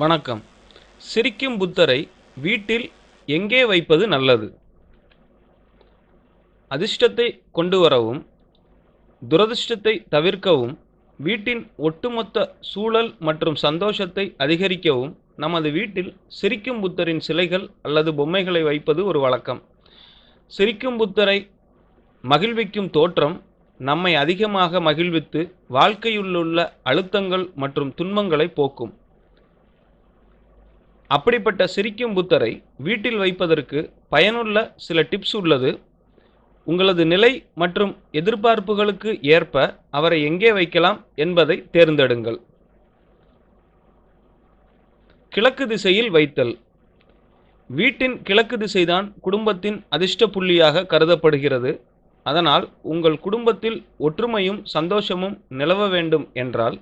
வணக்கம். சிரிக்கும் புத்தரை வீட்டில் எங்கே வைப்பது நல்லது? அதிர்ஷ்டத்தை கொண்டு வரவும் துரதிர்ஷ்டத்தை தவிர்க்கவும் வீட்டின் ஒட்டுமொத்த சூழல் மற்றும் சந்தோஷத்தை அதிகரிக்கவும் நமது வீட்டில் சிரிக்கும் புத்தரின் சிலைகள் அல்லது பொம்மைகளை வைப்பது ஒரு வழக்கம். சிரிக்கும் புத்தரை மகிழ்விக்கும் தோற்றம் நம்மை அதிகமாக மகிழ்வித்து வாழ்க்கையிலுள்ள அழுத்தங்கள் மற்றும் துன்பங்களை போக்கும். அப்படிப்பட்ட சிரிக்கும் புத்தரை வீட்டில் வைப்பதற்கு பயனுள்ள சில டிப்ஸ் உள்ளது. உங்களது நிலை மற்றும் எதிர்பார்ப்புகளுக்கு ஏற்ப அவரை எங்கே வைக்கலாம் என்பதை தேர்ந்தெடுங்கள். கிழக்கு திசையில் வைத்தல். வீட்டின் கிழக்கு திசைதான் குடும்பத்தின் அதிர்ஷ்ட புள்ளியாக கருதப்படுகிறது. அதனால் உங்கள் குடும்பத்தில் ஒற்றுமையும் சந்தோஷமும் நிலவ வேண்டும் என்றால்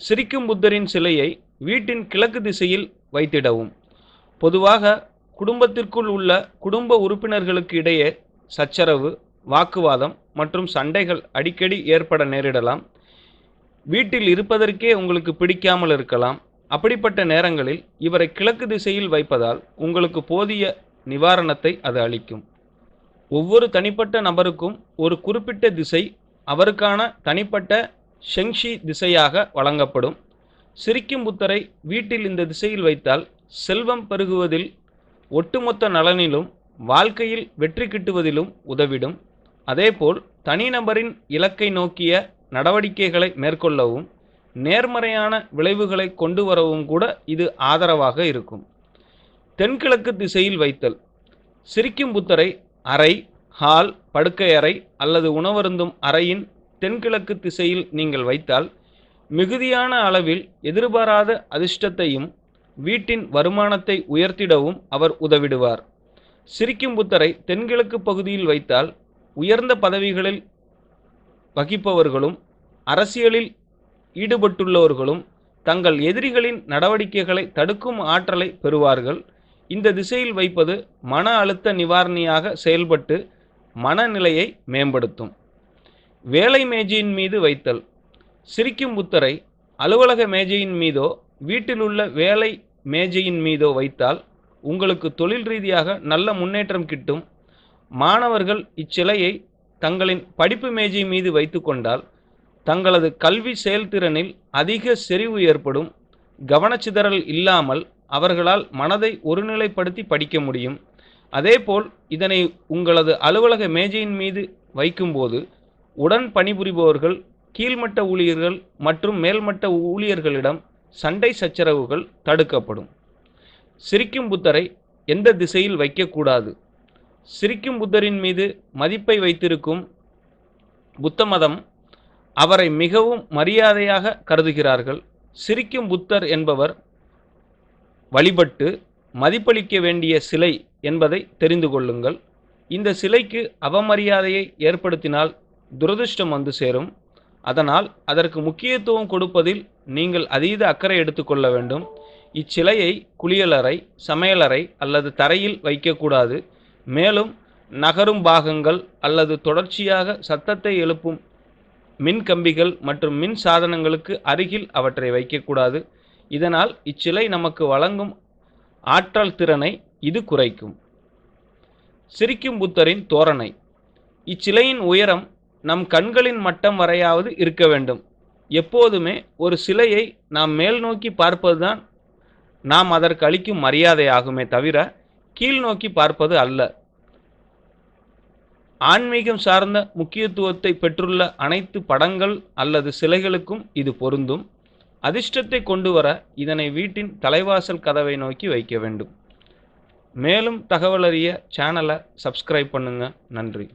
சிரிக்கும் புத்தரின் சிலையை வீட்டின் கிழக்கு திசையில் வைத்திடவும். பொதுவாக குடும்பத்திற்குள் உள்ள குடும்ப உறுப்பினர்களுக்கு இடையே சச்சரவு வாக்குவாதம் மற்றும் சண்டைகள் அடிக்கடி ஏற்பட நேரிடலாம். வீட்டில் இருப்பதற்கே உங்களுக்கு பிடிக்காமல் இருக்கலாம். அப்படிப்பட்ட நேரங்களில் இவரை கிழக்கு திசையில் வைப்பதால் உங்களுக்கு போதிய நிவாரணத்தை அது அளிக்கும். ஒவ்வொரு தனிப்பட்ட நபருக்கும் ஒரு குறிப்பிட்ட திசை அவருக்கான தனிப்பட்ட ஷெங்ஷி திசையாக வழங்கப்படும். சிரிக்கும் புத்தரை வீட்டில் இந்த திசையில் வைத்தால் செல்வம் பெருகுவதில் ஒட்டுமொத்த நலனிலும் வாழ்க்கையில் வெற்றி கிட்டுவதிலும் உதவிடும். அதேபோல் தனிநபரின் இலக்கை நோக்கிய நடவடிக்கைகளை மேற்கொள்ளவும் நேர்மறையான விளைவுகளை கொண்டு வரவும் கூட இது ஆதரவாக இருக்கும். தென்கிழக்கு திசையில் வைத்தல். சிரிக்கும் புத்தரை அறை ஹால் படுக்கை அறை அல்லது உணவருந்தும் அறையின் தென்கிழக்கு திசையில் நீங்கள் வைத்தால் மிகுதியான அளவில் எதிர்பாராத அதிர்ஷ்டத்தையும் வீட்டின் வருமானத்தை உயர்த்திடவும் அவர் உதவிடுவார். சிரிக்கும் புத்தரை தென்கிழக்கு பகுதியில் வைத்தால் உயர்ந்த பதவிகளில் வகிப்பவர்களும் அரசியலில் ஈடுபட்டுள்ளவர்களும் தங்கள் எதிரிகளின் நடவடிக்கைகளை தடுக்கும் ஆற்றலை பெறுவார்கள். இந்த திசையில் வைப்பது மன அழுத்த நிவாரணியாக செயல்பட்டு மனநிலையை மேம்படுத்தும். வேலை மேஜையின் மீது வைத்தல். சிரிக்கும் புத்தரை அலுவலக மேஜையின் மீதோ வீட்டிலுள்ள வேலை மேஜையின் மீதோ வைத்தால் உங்களுக்கு தொழில் ரீதியாக நல்ல முன்னேற்றம் கிட்டும். மாணவர்கள் இச்சிலையை தங்களின் படிப்பு மேஜை மீது வைத்துக்கொண்டால் தங்களது கல்வி செயல்திறனில் அதிக செறிவு ஏற்படும். கவனச்சிதறல் இல்லாமல் அவர்களால் மனதை ஒருநிலைப்படுத்தி படிக்க முடியும். அதேபோல் இதனை உங்களது அலுவலக மேஜையின் மீது வைக்கும்போது உடன் பணிபுரிபவர்கள் கீழ்மட்ட ஊழியர்கள் மற்றும் மேல்மட்ட ஊழியர்களிடம் சண்டை சச்சரவுகள் தடுக்கப்படும். சிரிக்கும் புத்தரை எந்த திசையில் வைக்கக்கூடாது? சிரிக்கும் புத்தரின் மீது மதிப்பை வைத்திருக்கும் புத்த மதம் அவரை மிகவும் மரியாதையாக கருதுகிறார்கள். சிரிக்கும் புத்தர் என்பவர் வழிபட்டு மதிப்பளிக்க வேண்டிய சிலை என்பதை தெரிந்து கொள்ளுங்கள். இந்த சிலைக்கு அவமரியாதையை ஏற்படுத்தினால் துரதிர்ஷ்டம் வந்து சேரும். அதனால் அதற்கு முக்கியத்துவம் கொடுப்பதில் நீங்கள் அதீத அக்கறை எடுத்துக்கொள்ள வேண்டும். இச்சிலையை குளியலறை சமையலறை அல்லது தரையில் வைக்கக்கூடாது. மேலும் நகரும் பாகங்கள் அல்லது தொடர்ச்சியாக சத்தத்தை எழுப்பும் மின் கம்பிகள் மற்றும் மின் சாதனங்களுக்கு அருகில் அவற்றை வைக்கக்கூடாது. இதனால் இச்சிலை நமக்கு வழங்கும் ஆற்றல் திறனை இது குறைக்கும். சிரிக்கும் புத்தரின் தோரணை. இச்சிலையின் உயரம் நம் கண்களின் மட்டம் வரையாவது இருக்க வேண்டும். எப்போதுமே ஒரு சிலையை நாம் மேல் நோக்கி பார்ப்பதுதான் நாம் அதற்கு அளிக்கும் மரியாதையாகுமே தவிர கீழ் நோக்கி பார்ப்பது அல்ல. ஆன்மீகம் சார்ந்த முக்கியத்துவத்தை பெற்றுள்ள அனைத்து படங்கள் அல்லது சிலைகளுக்கும் இது பொருந்தும். அதிர்ஷ்டத்தை கொண்டு வர இதனை வீட்டின் தலைவாசல் கதவை நோக்கி வைக்க வேண்டும். மேலும் தகவல் அறிய சேனலை சப்ஸ்கிரைப் பண்ணுங்கள் நன்றி.